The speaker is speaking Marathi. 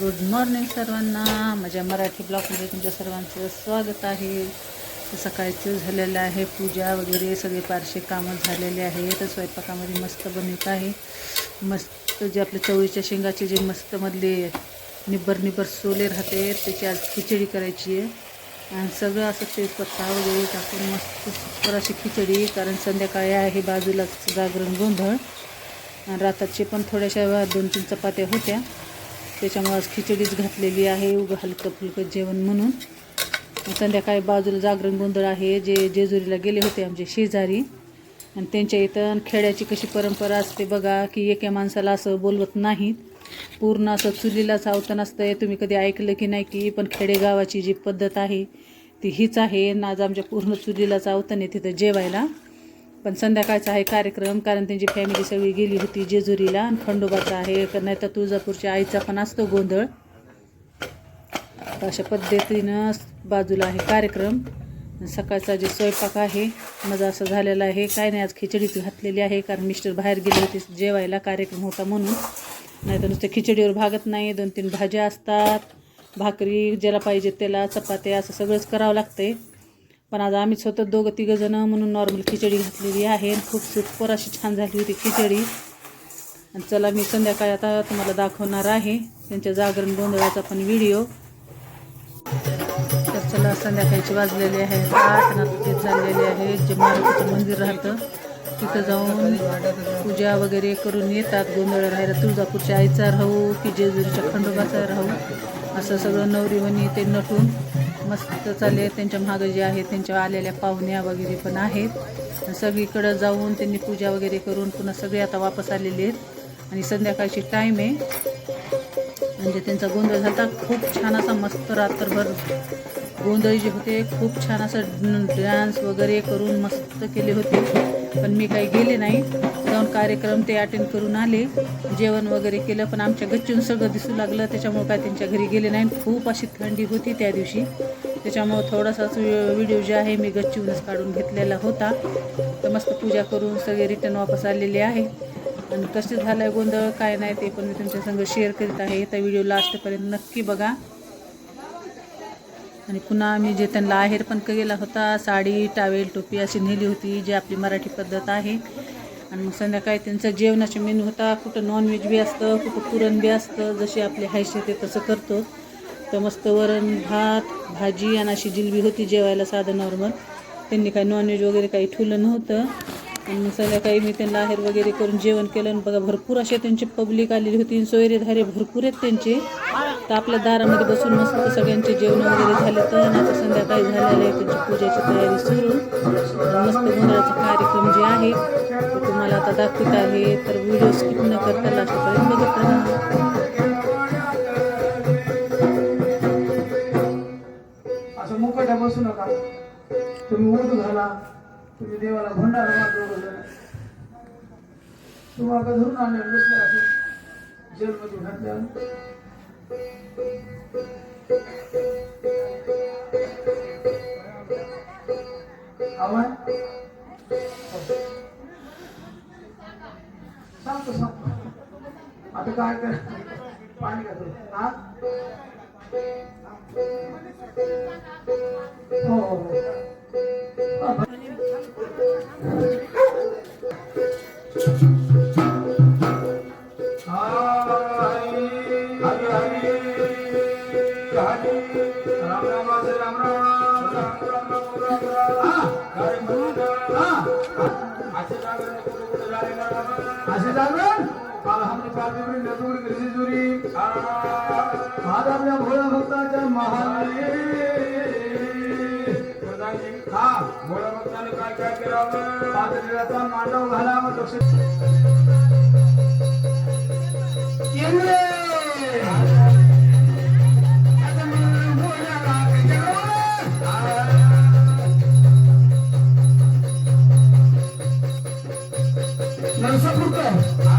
गुड मॉर्निंग सर्वांना. माझ्या मराठी ब्लॉगमध्ये तुमच्या सर्वांचं स्वागत आहे. सकाळचं झालेलं आहे पूजा वगैरे सगळे पारशे कामं झालेले आहेत. तर स्वयंपाकामध्ये मस्त बनवत आहे. मस्त जे आपले चवळीच्या शेंगाचे जे मस्तमधले निब्बर निब्बर सोले राहते त्याची आज खिचडी करायची आहे. आणि सगळं असं तेजपत्ता वगैरे टाकून मस्त सुपर अशी खिचडी कारण संध्याकाळी आहे बाजूलाच जागरण गोंधळ. आणि रात्रीचे पण थोड्याशा दोन तीन चपात्या होत्या. त्याच्यामुळे आज खिचडीच घातलेली आहे उगं हलकं फुलकं जेवण म्हणून. संध्याकाळी बाजूला जागरण गोंधळ आहे जे जेजुरीला गेले होते आमचे शेजारी. आणि त्यांच्या इथं खेड्याची कशी परंपरा असते बघा की एका माणसाला असं बोलवत नाहीत. पूर्ण असं चुलीला चावतं नसतंय. तुम्ही कधी ऐकलं की नाही की पण खेडेगावाची जी पद्धत आहे ती हीच आहे. आणि आज आमच्या पूर्ण चुलीला चावतं नाही तिथं जेवायला. पण संध्याकाळचा आहे कार्यक्रम कारण त्यांची फॅमिली सगळी गेली होती जेजुरीला आणि खंडोबाचा आहे नाही तर तुळजापूरच्या आईचा पण असतो गोंधळ. अशा पद्धतीनं बाजूला आहे कार्यक्रम. सकाळचा जे स्वयंपाक आहे माझा असं झालेला आहे. काय नाही आज खिचडीच घातलेली आहे कारण मिस्टर बाहेर गेले होते जेवायला कार्यक्रम होता म्हणून. नाही तर नुसतं खिचडीवर भागत नाही दोन तीन भाज्या असतात. भाकरी ज्याला पाहिजे त्याला चपात्या असं सगळंच करावं लागतंय. पण आज आम्ही स्वतः दोघं तिघंजणं म्हणून नॉर्मल खिचडी घातलेली आहे खूप सुपर अशी छान झाली होती खिचडी. आणि चला मी संध्याकाळी आता तुम्हाला दाखवणार आहे त्यांच्या जागरण गोंधळाचा पण व्हिडिओ तर चला संध्याकाळची वाजलेली आहे. आठ आणि आहे. जे मारुतीचं मंदिर राहतं तिथं जाऊन पूजा वगैरे करून येतात. गोंधळ राहायला तुळजापूरच्या आईचा राहू की जेजुरीच्या खंडोबाचा राहू. असं सगळं नवरीवणी ते नटून मस्त चालले. त्यांच्या मागं जे आहेत त्यांच्या आलेल्या पाहुण्या वगैरे पण आहेत. सगळीकडं जाऊन त्यांनी पूजा वगैरे करून पुन्हा सगळे आता वापस आलेले आहेत. आणि संध्याकाळची टाईम आहे. म्हणजे त्यांचा गोंधळ झाला. खूप छान असा मस्त रात्रभर गोंधळ जे होते खूप छान असं डान्स वगैरे करून मस्त केले होते. पण मी काही गेले नाही. जाऊन कार्यक्रम ते अटेंड करून आले. जेवण वगैरे केलं पण आमच्या गच्चून सगळं दिसू लागलं. त्याच्यामुळं काय त्यांच्या घरी गेले नाही. खूप अशी थंडी होती त्या दिवशी. त्याच्यामुळं थोडासाच व्हिडिओ जे आहे मी गच्चीहूनच काढून घेतलेला होता. तर मस्त पूजा करून सगळे रिटर्न वापस आलेले आहे. आणि कसं झालं आहे गोंधळ काय नाही ते पण मी तुमच्या संग शेअर करीत आहे. त्या व्हिडिओ लास्टपर्यंत नक्की बघा. आणि पुन्हा आम्ही जे त्यांना आहेर पण केला होता साडी टावेल टोपी अशी नेली होती जी आपली मराठी पद्धत आहे. आणि मग संध्याकाळी त्यांचं जेवणाचे मेनू होता. कुठं नॉनव्हेज बी असतं कुठं पुरण बी असतं जशी आपली हायशे ते तसं करतो. तर मस्त वरण भात भाजी आणि अशी जिलबी होती जेवायला साधं नॉर्मल त्यांनी काही नॉनव्हेज वगैरे काही ठुलं नव्हतं. आणि संध्याकाळी मी त्यांना आहेर वगैरे करून जेवण केलं आणि बघा भरपूर असे त्यांची पब्लिक आलेली होती. सोयरेधारे भरपूर आहेत त्यांचे. तर आपल्या दारामध्ये बसून मस्त सगळ्यांचे जेवण वगैरे झाले तर आता संध्याकाळी झालेलं आहे त्यांची पूजेची तयारी सुरू. मस्त गोंधळाचा कार्यक्रम जे आहे ते तुम्हाला आता दाखवत आहे. तर व्हिडिओ स्किप न करता लास्टपर्यंत बघत राहा. असं मुकट्या बसू नका. तुम्ही उर्दू घाला. तुम्ही देवाला भंडारा तुम्हाला धरून आणले बसले असं. जेलमध्ये घातल्यावर. आवाज? सांगतो सांगतो. आता काय कर? पाणी घातो हा हो हो. हो. असे जागरण काल आपल्या भोळा भक्ताच्या महाली हा भोळा भक्ताने काय काय करावं पातळीचा मांडव घालावं लक्ष Lança pro campo.